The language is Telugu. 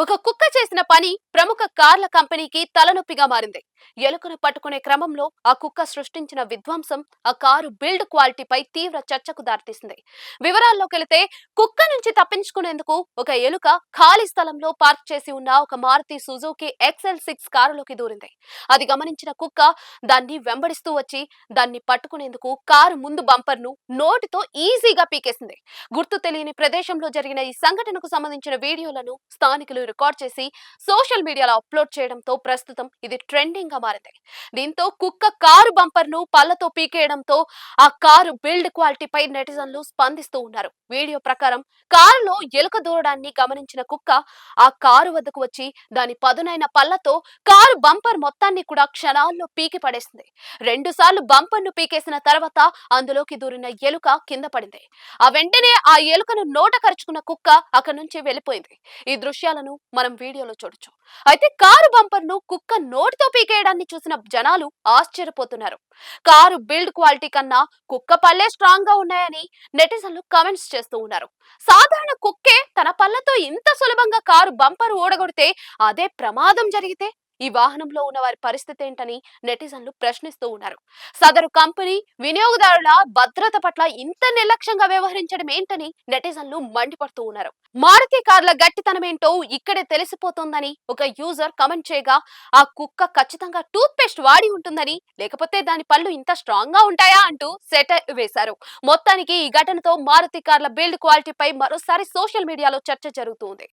ఒక కుక్క చేసిన పని ప్రముఖ కార్ల కంపెనీకి తలనొప్పిగా మారింది. ఎలుకను పట్టుకునే క్రమంలో ఆ కుక్క సృష్టించిన విధ్వంసం ఆ కారు బిల్డ్ క్వాలిటీపై తీవ్ర చర్చకు దారితీసింది. వివరాల్లోకి వెళితే కుక్క నుంచి తప్పించుకునేందుకు ఒక ఎలుక ఖాళీ స్థలంలో పార్క్ చేసి ఉన్న ఒక మారుతి సుజుకి ఎక్స్ఎల్ సిక్స్ కారులోకి దూరింది. అది గమనించిన కుక్క దాన్ని వెంబడిస్తూ వచ్చి దాన్ని పట్టుకునేందుకు కారు ముందు బంపర్ను నోటితో ఈజీగా పీకేసింది. గుర్తు తెలియని ప్రదేశంలో జరిగిన ఈ సంఘటనకు సంబంధించిన వీడియోలను స్థానికులు రికార్డ్ చేసి సోషల్ మీడియాలో అప్లోడ్ చేయడంతో ప్రస్తుతం ఇది ట్రెండింగ్గా మారింది. దీంతో కుక్క కారు బంపర్ను పళ్ళతో పీకేయడంతో ఆ కారు బిల్డ్ క్వాలిటీపై నెటిజన్లు స్పందిస్తూ ఉన్నారు. వీడియో ప్రకారం కారులో ఎలుక దూరడాన్ని గమనించిన కుక్క ఆ కారు వద్దకు వచ్చి దాని పదునైన పళ్ళతో కారు బంపర్ మొత్తాన్ని కూడా క్షణాల్లో పీకి పడేసింది. రెండు సార్లు బంపర్ను పీకేసిన తర్వాత అందులోకి దూరిన ఎలుక కింద పడింది. ఆ వెంటనే ఆ ఎలుకను నోట కరుచుకున్న కుక్క అక్కడి నుంచి వెళ్ళిపోయింది. ఈ దృశ్యాలను మనం వీడియోలో చూడొచ్చు. అయితే కారు బంపర్ను కుక్క నోటితో పీకేయడాన్ని చూసిన జనాలు ఆశ్చర్యపోతున్నారు. కారు బిల్డ్ క్వాలిటీ కన్నా కుక్క పళ్ళే స్ట్రాంగ్గా ఉన్నాయని నెటిజన్లు కమెంట్స్ చేస్తూ ఉన్నారు. సాధారణ కుక్కే తన పళ్ళతో ఇంత సులభంగా కారు బంపర్ ఓడగొడితే అదే ప్రమాదం జరిగితే? ఈ వాహనంలో ఉన్న వారి పరిస్థితి ఏంటని నెటిజన్లు ప్రశ్నిస్తూ ఉన్నారు. సదరు కంపెనీ వినియోగదారుల భద్రత పట్ల ఇంత నిర్లక్ష్యంగా వ్యవహరించడం ఏంటని నెటిజన్లు మండిపడుతూ ఉన్నారు. మారుతి కార్ల గట్టితనం ఏంటో ఇక్కడే తెలిసిపోతుందని ఒక యూజర్ కమెంట్ చేయగా ఆ కుక్క ఖచ్చితంగా టూత్ పేస్ట్ వాడి ఉంటుందని లేకపోతే దాని పళ్ళు ఇంత స్ట్రాంగ్గా ఉంటాయా అంటూ సెట్ వేశారు. మొత్తానికి ఈ ఘటనతో మారుతి కార్ల బిల్డ్ క్వాలిటీపై మరోసారి సోషల్ మీడియాలో చర్చ జరుగుతుంది